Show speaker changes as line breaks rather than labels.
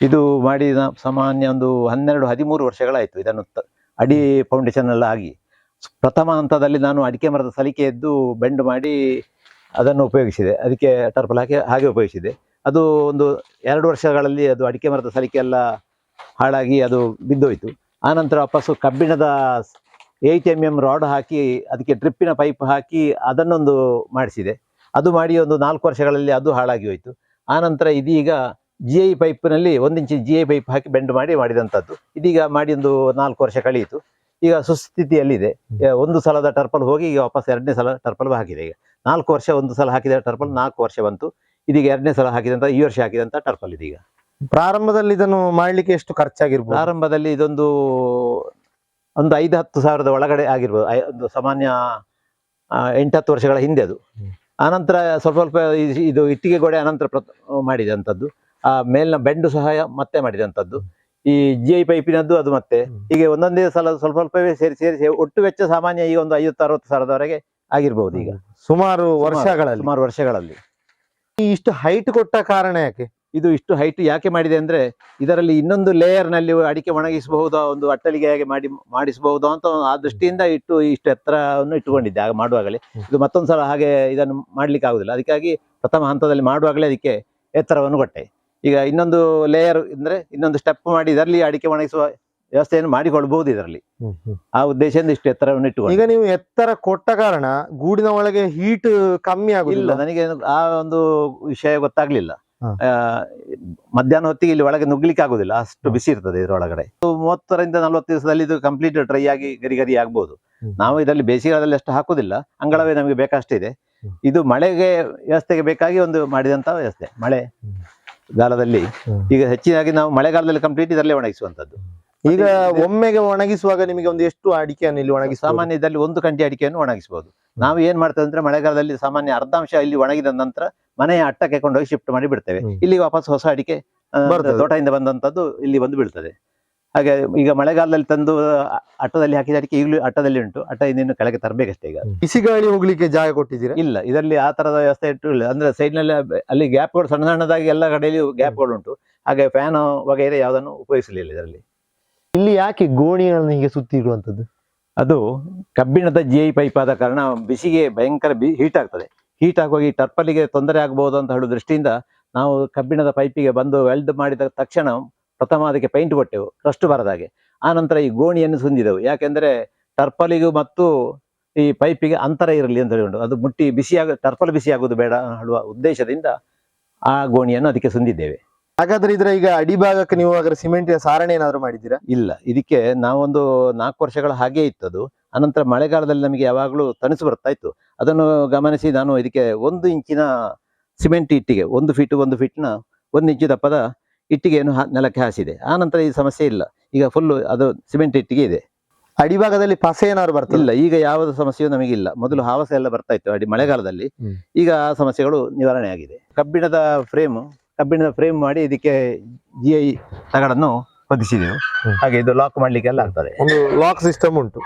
ಇದು ಮಾಡಿ ಸಾಮಾನ್ಯ ಒಂದು ಹನ್ನೆರಡು, ಹದಿಮೂರು ವರ್ಷಗಳಾಯಿತು. ಇದನ್ನು ಅಡಿ ಫೌಂಡೇಶನ್ ಎಲ್ಲ ಆಗಿ. ಪ್ರಥಮ ಹಂತದಲ್ಲಿ ನಾನು ಅಡಿಕೆ ಮರದ ಸಲಿಕೆ ಎದ್ದು ಬೆಂಡ್ ಮಾಡಿ ಅದನ್ನು ಉಪಯೋಗಿಸಿದೆ. ಅದಕ್ಕೆ ಟರ್ಪಲ್ ಹಾಕಿ, ಹಾಗೆ ಉಪಯೋಗಿಸಿದೆ. ಅದು ಒಂದು ಎರಡು ವರ್ಷಗಳಲ್ಲಿ ಅದು ಅಡಿಕೆ ಮರದ ಸಲಿಕೆ ಎಲ್ಲ ಹಾಳಾಗಿ ಅದು ಬಿದ್ದೋಯ್ತು. ಆನಂತರ ವಾಪಸ್ಸು ಕಬ್ಬಿಣದ ಏಯ್ಟ್ ಎಂ ಎಂ ರಾಡ್ ಹಾಕಿ, ಅದಕ್ಕೆ ಡ್ರಿಪ್ಪಿನ ಪೈಪ್ ಹಾಕಿ ಅದನ್ನೊಂದು ಮಾಡಿಸಿದೆ. ಅದು ಮಾಡಿ ಒಂದು ನಾಲ್ಕು ವರ್ಷಗಳಲ್ಲಿ ಅದು ಹಾಳಾಗಿ ಹೋಯಿತು. ಆನಂತರ ಇದೀಗ ಜಿ ಐ ಪೈಪ್ನಲ್ಲಿ ಒಂದು ಇಂಚಿನ ಜಿ ಐ ಪೈಪ್ ಹಾಕಿ ಬೆಂಡ್ ಮಾಡಿ ಮಾಡಿದಂಥದ್ದು ಇದೀಗ ಮಾಡಿ ಒಂದು ನಾಲ್ಕು ವರ್ಷ ಕಳೆಯಿತು ಈಗ ಸುಸ್ಥಿತಿಯಲ್ಲಿದೆ. ಒಂದು ಸಲದ ಟರ್ಪಲ್ ಹೋಗಿ ಈಗ ವಾಪಸ್ ಎರಡನೇ ಸಲ ಟರ್ಪಲ್ ಹಾಕಿದೆ ಈಗ. ನಾಲ್ಕು ವರ್ಷ ಒಂದು ಸಲ ಹಾಕಿದ ಟರ್ಪಲ್ ನಾಲ್ಕು ವರ್ಷ ಬಂತು. ಇದೀಗ ಎರಡನೇ ಸಲ ಹಾಕಿದಂತ ಈ ವರ್ಷ ಹಾಕಿದಂತ ಟರ್ಪಲ್ ಇದೀಗ
ಪ್ರಾರಂಭದಲ್ಲಿ ಇದನ್ನು ಮಾಡಲಿಕ್ಕೆ ಎಷ್ಟು ಖರ್ಚಾಗಿರ್ಬೋದು?
ಪ್ರಾರಂಭದಲ್ಲಿ ಇದೊಂದು ಒಂದು ಐದು ಹತ್ತು ಸಾವಿರದ ಒಳಗಡೆ ಆಗಿರ್ಬೋದು. ಒಂದು ಸಾಮಾನ್ಯ ಎಂಟತ್ತು ವರ್ಷಗಳ ಹಿಂದೆ ಅದು. ಆನಂತರ ಸ್ವಲ್ಪ ಸ್ವಲ್ಪ ಇದು ಇಟ್ಟಿಗೆ ಗೋಡೆ ಅನಂತರ ಪ್ರ- ಮಾಡಿದಂಥದ್ದು ಆ ಮೇಲಿನ ಬೆಂಡು ಸಹಾಯ ಮತ್ತೆ ಮಾಡಿದಂಥದ್ದು. ಈ ಜಿ ಐ ಪೈಪಿನದ್ದು ಅದು ಮತ್ತೆ. ಹೀಗೆ ಒಂದೊಂದೇ ಸಲ ಸ್ವಲ್ಪ ಸ್ವಲ್ಪವೇ ಸೇರಿ ಸೇರಿಸಿ ಒಟ್ಟು ವೆಚ್ಚ ಸಾಮಾನ್ಯ ಈಗ ಒಂದು ಐವತ್ತು ಅರವತ್ತು ಸಾವಿರದವರೆಗೆ ಆಗಿರ್ಬಹುದು ಈಗ.
ಸುಮಾರು ವರ್ಷಗಳಲ್ಲಿ.
ಸುಮಾರು ವರ್ಷಗಳಲ್ಲಿ.
ಈ ಇಷ್ಟು ಹೈಟ್ ಕೊಟ್ಟ ಕಾರಣ ಯಾಕೆ?
ಇದು ಇಷ್ಟು ಹೈಟ್ ಯಾಕೆ ಮಾಡಿದೆ ಅಂದ್ರೆ ಇದರಲ್ಲಿ ಇನ್ನೊಂದು ಲೇಯರ್ನಲ್ಲಿ ಅಡಿಕೆ ಒಣಗಿಸಬಹುದಾ ಒಂದು ಅಟ್ಟಲಿಗೆ ಹೇಗೆ ಮಾಡಿ ಮಾಡಿಸಬಹುದು ಅಂತ ಆ ದೃಷ್ಟಿಯಿಂದ ಇಟ್ಟು ಇಷ್ಟು ಎತ್ತರವನ್ನು ಇಟ್ಟುಕೊಂಡಿದ್ದೆ ಆಗ ಮಾಡುವಾಗಲೇ. ಇದು ಮತ್ತೊಂದು ಸಲ ಹಾಗೆ ಇದನ್ನು ಮಾಡ್ಲಿಕ್ಕೆ ಆಗುದಿಲ್ಲ ಅದಕ್ಕಾಗಿ ಪ್ರಥಮ ಹಂತದಲ್ಲಿ ಮಾಡುವಾಗಲೇ ಅದಕ್ಕೆ ಎತ್ತರವನ್ನು ಕೊಟ್ಟೆ. ಈಗ ಇನ್ನೊಂದು ಲೇಯರ್ ಅಂದ್ರೆ ಇನ್ನೊಂದು ಸ್ಟೆಪ್ ಮಾಡಿ ಇದರಲ್ಲಿ ಅಡಿಕೆ ಒಣಗಿಸುವ ವ್ಯವಸ್ಥೆಯನ್ನು ಮಾಡಿಕೊಳ್ಬಹುದು ಇದರಲ್ಲಿ. ಆ ಉದ್ದೇಶದಿಂದ ಇಷ್ಟು ಎತ್ತರವನ್ನು ಇಟ್ಟುಕೊಂಡು
ಈಗ ನೀವು ಎತ್ತರ ಕೊಟ್ಟ ಕಾರಣ ಗೂಡಿನ ಒಳಗೆ ಹೀಟ್ ಕಮ್ಮಿ ಆಗುದಿಲ್ಲ?
ನನಗೆ ಆ ಒಂದು ವಿಷಯ ಗೊತ್ತಾಗ್ಲಿಲ್ಲ. ಮಧ್ಯಾಹ್ನ ಹೊತ್ತಿಗೆ ಇಲ್ಲಿ ಒಳಗೆ ನುಗ್ಲಿಕ್ಕೆ ಆಗುದಿಲ್ಲ ಅಷ್ಟು ಬಿಸಿ ಇರ್ತದೆ ಇದರೊಳಗಡೆ. ಇದು ಮೂವತ್ತರಿಂದ ನಲ್ವತ್ತು ದಿವಸದಲ್ಲಿ ಇದು ಕಂಪ್ಲೀಟ್ ಡ್ರೈ ಆಗಿ ಗರಿ ಗರಿ ಆಗ್ಬಹುದು ನಾವು ಇದರಲ್ಲಿ ಬೇಸಿಗೆಗಾಲದಲ್ಲಿ ಅಷ್ಟು ಹಾಕುದಿಲ್ಲ ಅಂಗಳವೇ ನಮಗೆ ಬೇಕಷ್ಟಿದೆ ಇದು ಮಳೆಗೆ ವ್ಯವಸ್ಥೆಗೆ ಬೇಕಾಗಿ ಒಂದು ಮಾಡಿದಂತ ವ್ಯವಸ್ಥೆ ಮಳೆ. ಗಾಲದಲ್ಲಿ. ಈಗ ಹೆಚ್ಚಿನಾಗಿ ನಾವು ಮಳೆಗಾಲದಲ್ಲಿ ಕಂಪ್ಲೀಟ್ ಇದರಲ್ಲೇ ಒಣಗಿಸುವಂತದ್ದು
ಈಗ ಒಮ್ಮೆಗೆ ಒಣಗಿಸುವಾಗ ನಿಮಗೆ ಒಂದು ಎಷ್ಟು ಅಡಿಕೆಯನ್ನು ಇಲ್ಲಿ ಒಣಗಿಸಿ
ಸಾಮಾನ್ಯ ಇದರಲ್ಲಿ ಒಂದು ಕಂಟಿ ಅಡಿಕೆಯನ್ನು ಒಣಗಿಸಬಹುದು ನಾವು ಏನ್ ಮಾಡ್ತೇವೆ ಅಂದ್ರೆ ಮಳೆಗಾಲದಲ್ಲಿ ಸಾಮಾನ್ಯ ಅರ್ಧಾಂಶ ಇಲ್ಲಿ ಒಣಗಿದ ನಂತರ ಮನೆಯ ಅಟ್ಟಕ್ಕೆ ಕೊಂಡೋಗಿ ಶಿಫ್ಟ್ ಮಾಡಿ ಬಿಡ್ತೇವೆ. ಇಲ್ಲಿ ವಾಪಸ್ ಹೊಸ ಅಡಿಕೆ. ತೋಟದಿಂದ ಬಂದಂತದ್ದು ಇಲ್ಲಿ ಬಂದು ಬೀಳ್ತದೆ. ಹಾಗೆ ಈಗ ಮಳೆಗಾಲದಲ್ಲಿ ತಂದು ಅಟ್ಟದಲ್ಲಿ ಹಾಕಿದ ಅಡಿಕೆ ಈಗಲೂ ಅಟ್ಟದಲ್ಲಿ ಉಂಟು. ಅಟ್ಟ ಇನ್ನೇನು ಕೆಳಗೆ ತರಬೇಕಷ್ಟೇ ಈಗ.
ಬಿಸಿ ಗಾಳಿ ಹೋಗ್ಲಿಕ್ಕೆ ಜಾಗ ಕೊಟ್ಟಿದ್ದೀರಾ?
ಇಲ್ಲ ಇದರಲ್ಲಿ ಆ ತರದ ವ್ಯವಸ್ಥೆ ಇಟ್ಟು ಇಲ್ಲ ಅಂದ್ರೆ ಸೈಡ್ನಲ್ಲಿ ಅಲ್ಲಿ ಗ್ಯಾಪ್ಗಳು ಸಣ್ಣ ಸಣ್ಣದಾಗಿ ಎಲ್ಲ ಕಡೆಯಲ್ಲಿ ಗ್ಯಾಪ್ಗಳು ಉಂಟು. ಹಾಗೆ ಫ್ಯಾನ್ ವಗೈರೆ ಯಾವುದನ್ನು ಉಪಯೋಗಿಸಲಿಲ್ಲ ಇದರಲ್ಲಿ.
ಇಲ್ಲಿ ಯಾಕೆ ಗೋಣಿಗಳನ್ನು ಹೀಗೆ ಸುತ್ತಿ ಇಡುವಂಥದ್ದು?
ಅದು ಕಬ್ಬಿಣದ ಜಿ ಐ ಪೈಪ್ ಆದ ಕಾರಣ ಬಿಸಿಗೆ ಭಯಂಕರ ಬಿ ಹೀಟ್ ಆಗ್ತದೆ. ಹೀಟ್ ಆಗುವಾಗ ಟರ್ಪಲಿಗೆ ತೊಂದರೆ ಆಗಬಹುದು ಅಂತ ಹೇಳುವ ದೃಷ್ಟಿಯಿಂದ ನಾವು ಕಬ್ಬಿಣದ ಪೈಪಿಗೆ ಬಂದು ವೆಲ್ಡ್ ಮಾಡಿದ ತಕ್ಷಣ ಪ್ರಥಮ ಅದಕ್ಕೆ ಪೈಂಟ್ ಕೊಟ್ಟೆವು ರಷ್ಟು ಬರದಾಗೆ ಆ ನಂತರ ಈ ಗೋಣಿಯನ್ನು ಸುಂದಿದೆವು. ಯಾಕೆಂದ್ರೆ ಟರ್ಪಲಿಗೂ ಮತ್ತು ಈ ಪೈಪಿಗೆ ಅಂತರ ಇರಲಿ ಅಂತ ಹೇಳಿಕೊಂಡು ಅದು ಮುಟ್ಟಿ ಬಿಸಿಯಾಗ ಟರ್ಪಲ್ ಬಿಸಿಯಾಗೋದು ಬೇಡ ಹೇಳುವ ಉದ್ದೇಶದಿಂದ ಆ ಗೋಣಿಯನ್ನು ಅದಕ್ಕೆ ಸುಂದಿದ್ದೇವೆ.
ಹಾಗಾದ್ರೆ ಇದರ ಈಗ ಅಡಿಭಾಗಕ್ಕೆ ನೀವು ಅದರ ಸಿಮೆಂಟಿನ ಸಾರಣೆ ಏನಾದ್ರು ಮಾಡಿದ್ದೀರಾ?
ಇಲ್ಲ ಇದಕ್ಕೆ ನಾವೊಂದು ನಾಲ್ಕು ವರ್ಷಗಳ ಹಾಗೆ ಇತ್ತು ಅದು ಅನಂತರ ಮಳೆಗಾಲದಲ್ಲಿ ನಮಗೆ ಯಾವಾಗಲೂ ತಣಿಸು ಬರ್ತಾ ಇತ್ತು. ಅದನ್ನು ಗಮನಿಸಿ ನಾನು ಇದಕ್ಕೆ ಒಂದು ಇಂಚಿನ ಸಿಮೆಂಟ್ ಇಟ್ಟಿಗೆ ಒಂದು ಫೀಟ್ ಒಂದು ಫೀಟ್ನ ಒಂದು ಇಂಚು ದಪ್ಪದ ಇಟ್ಟಿಗೆಯನ್ನು ನೆಲಕ್ಕೆ ಹಾಸಿದೆ. ಆ ನಂತರ ಈ ಸಮಸ್ಯೆ ಇಲ್ಲ. ಈಗ ಫುಲ್ ಅದು ಸಿಮೆಂಟ್ ಇಟ್ಟಿಗೆ ಇದೆ.
ಅಡಿಭಾಗದಲ್ಲಿ ಪಸೆ ಏನಾದ್ರು ಬರ್ತಿಲ್ಲ
ಈಗ ಯಾವ ಸಮಸ್ಯೆಯೂ ನಮಗಿಲ್ಲ. ಮೊದಲು ಹಾವಸ ಎಲ್ಲ ಬರ್ತಾ ಇತ್ತು ಅಡಿ ಮಳೆಗಾಲದಲ್ಲಿ. ಈಗ ಆ ಸಮಸ್ಯೆಗಳು ನಿವಾರಣೆ ಆಗಿದೆ. ಕಬ್ಬಿಣದ ಫ್ರೇಮ್ ಕಬ್ಬಿಣದ ಫ್ರೇಮ್ ಮಾಡಿ ಇದಕ್ಕೆ ಜಿ ಐ ತಗಡನ್ನು ಹೊದಿಸಿದೆವು. ಹಾಗೆ ಇದು ಲಾಕ್ ಮಾಡ್ಲಿಕ್ಕೆಲ್ಲ ಆಗ್ತದೆ.
ಒಂದು ಲಾಕ್ ಸಿಸ್ಟಮ್ ಉಂಟು.